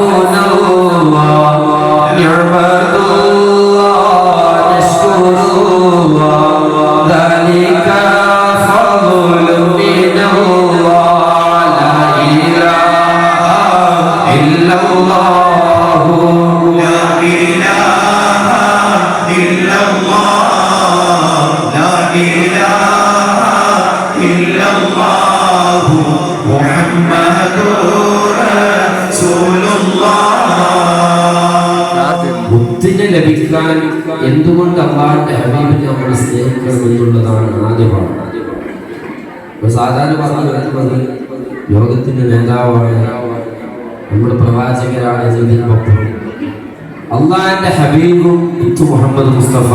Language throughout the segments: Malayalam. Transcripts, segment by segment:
عون الله ذلك الله لا إله إلا الله لا إله إلا الله محمد ലഭിക്കാൻ എന്തുകൊണ്ട് അള്ളാഹിന്റെ ഹബീബിനെ നമ്മൾ സ്നേഹിക്കണം എന്നുള്ളതാണ് ആദ്യമാണ് സാധാരണ പറഞ്ഞു വരുന്നത് ലോകത്തിന്റെ നേതാവാണ് നമ്മുടെ പ്രവാചകരാണ് ഇതിനൊപ്പം അള്ളാഹിന്റെ ഹബീബും മുത്തു മുഹമ്മദ് മുസ്തഫ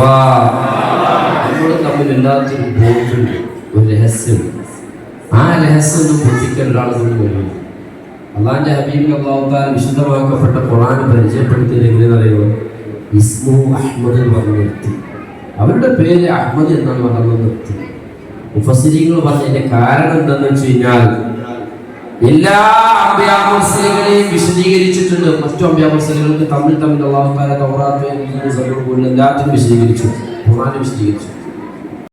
നമ്മൾ തമ്മിൽ എല്ലാത്തിനും പോയിട്ടുണ്ട് ഒരു രഹസ്യം. ആ രഹസ്യം ഒന്നും പൊട്ടിക്കാൻ ഒരാൾ കൊണ്ട് വരും അള്ളാഹിന്റെ ഹബീബിൽ അള്ളാഹുത്താൽ വിശുദ്ധമാക്കപ്പെട്ട ഖുറാൻ പരിചയപ്പെടുത്തിയത് എങ്ങനെയെന്ന് അറിയുമോ? ഇസ്മു അഹ്മദ് എന്ന് പറഞ്ഞു നിർത്തി. അവരുടെ പേര് അഹ്മദ് എന്നാണ് പറഞ്ഞു നിർത്തി. മുഫസിരിങ്ങൾ പറഞ്ഞതിന്റെ കാരണം എന്താണെന്ന് വെച്ച് കഴിഞ്ഞാൽ എല്ലാ അഭ്യാമസകളെയും വിശദീകരിച്ചിട്ടുണ്ട്. മറ്റു അഭ്യാമസകൾക്ക് തമ്മിൽ തമ്മിൽ അള്ളാഹുക്കാരെ തൗറാത്ത് എല്ലാത്തിനും വിശദീകരിച്ചു. ഖുറാനെ വിശദീകരിച്ചു.